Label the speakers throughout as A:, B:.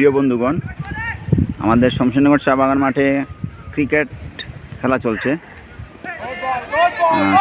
A: প্রিয় বন্ধুগণ, আমাদের শমশেরনগর চা বাগান মাঠে ক্রিকেট খেলা চলছে।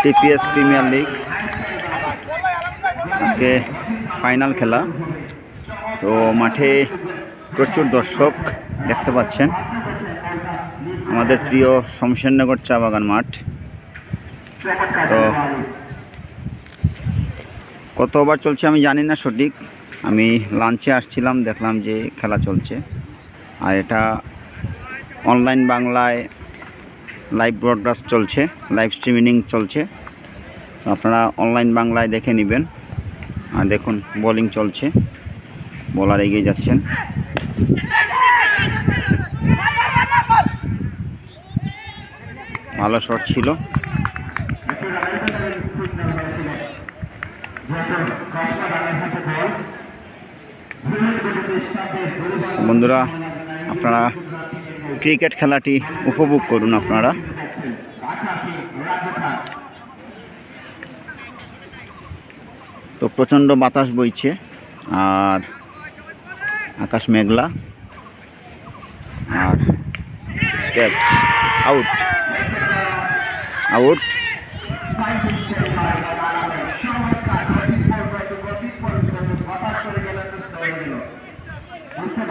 A: সিপিএস প্রিমিয়ার লিগ আজকে ফাইনাল খেলা। তো মাঠে প্রচুর দর্শক দেখতে পাচ্ছেন। আমাদের প্রিয় শমশেরনগর চা বাগান মাঠ। তো কত চলছে আমি জানি না সঠিক। আমি লাঞ্চে আসছিলাম, দেখলাম যে খেলা চলছে। আর এটা অনলাইন বাংলায় লাইভ ব্রডকাস্ট চলছে লাইভ স্ট্রিমিং চলছে। আপনারা অনলাইন বাংলায় দেখে নেবেন। আর দেখুন বোলিং চলছে। বলার এগিয়ে যাচ্ছেন। ভালো শট ছিল। বন্ধুরা, আপনারা ক্রিকেট খেলাটি উপভোগ করুন আপনারা। তো প্রচণ্ড বাতাস বইছে আর আকাশ মেঘলা। আর ক্যাচ আউট আউট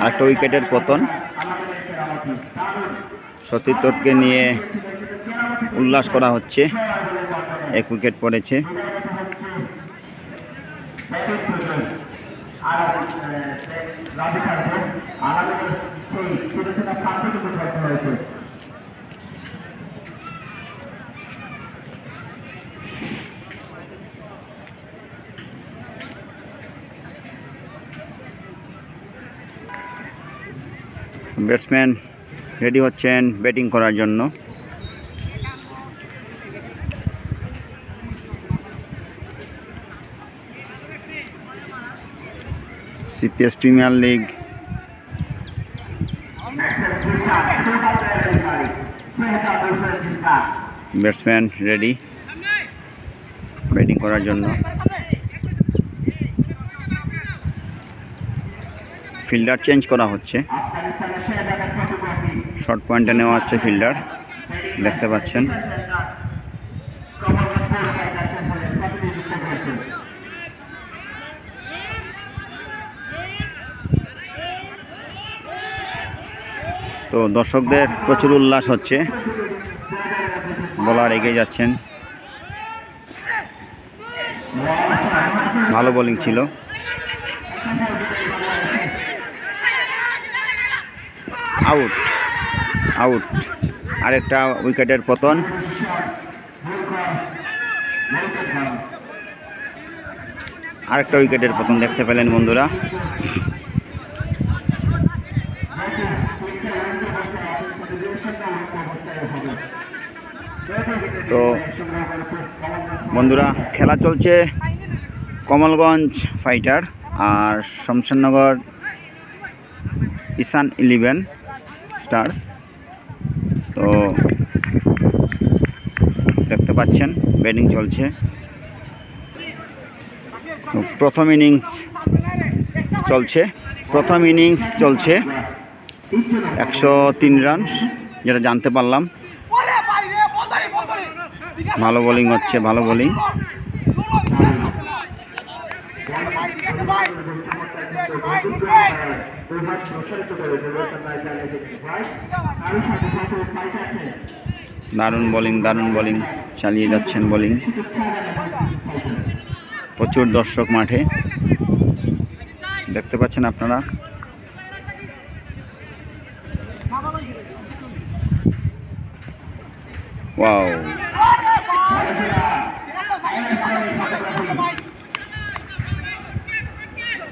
A: আরেকটা উইকেটের পতন। সতীর্থকে নিয়ে উল্লাস করা হচ্ছে। এক উইকেট পড়েছে। ব্যাটসম্যান রেডি হচ্ছেন ব্যাটিং করার জন্য। CPS premier league. Batsman ready batting করার জন্য। ফিল্ডার চেঞ্জ করা হচ্ছে। শর্ট পয়েন্টে নেওয়া হচ্ছে ফিল্ডার, দেখতে পাচ্ছেন। তো দর্শকদের প্রচুর উল্লাস হচ্ছে, বলার এগিয়ে যাচ্ছেন। ভালো বোলিং ছিল। আউট। আউট। আরেকটা উইকেটের পতন। আরেকটা উইকেটের পতন দেখতে পেলেন বন্ধুরা। তো বন্ধুরা, খেলা চলছে কমলগঞ্জ ফাইটার আর শমশেরনগর ইসান ইলেভেন স্টার। তো দেখতে পাচ্ছেন, ব্যাটিং চলছে। তো প্রথম ইনিংস চলছে, প্রথম ইনিংস চলছে। একশো তিন রান, যেটা জানতে পারলাম। ভালো বোলিং হচ্ছে, ভালো বোলিং। দারুণ বোলিং দারুণ বোলিং চালিয়ে যাচ্ছেন বোলিং প্রচুর দর্শক মাঠে। দেখতে পাচ্ছেন আপনারা? ওয়াও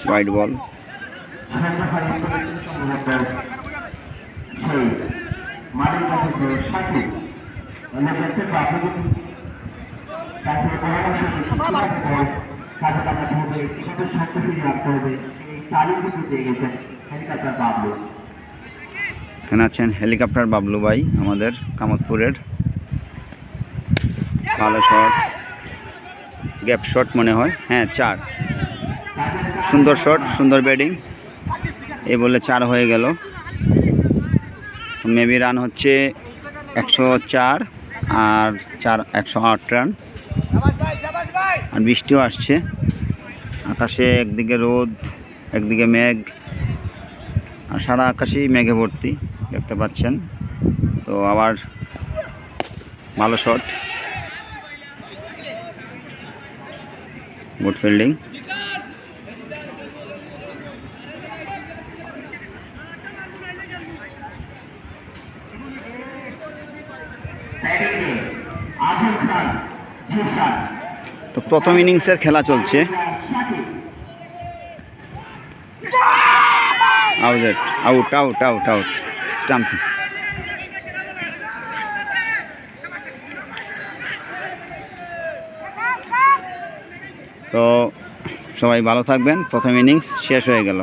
A: হোয়াইট বল
B: এখানে আছেন হেলিকপ্টার বাবলু ভাই আমাদের কামতপুরের ভালো শট গ্যাপ শট মনে হয়। হ্যাঁ চার। সুন্দর শট, সুন্দর ব্যাটিং। এ বলে চার হয়ে গেল। মেবি রান হচ্ছে একশো চার আর চার একশো আট রান। আর বৃষ্টিও আসছে। আকাশে একদিকে রোদ, একদিকে মেঘ। আর সারা আকাশেই মেঘে ভর্তি, দেখতে পাচ্ছেন। তো আবার ভালো শট। গুড ফিল্ডিং তো প্রথম ইনিংসের খেলা চলছে। Out out out out out stump তো সবাই ভালো থাকবেন। প্রথম ইনিংস শেষ হয়ে গেল।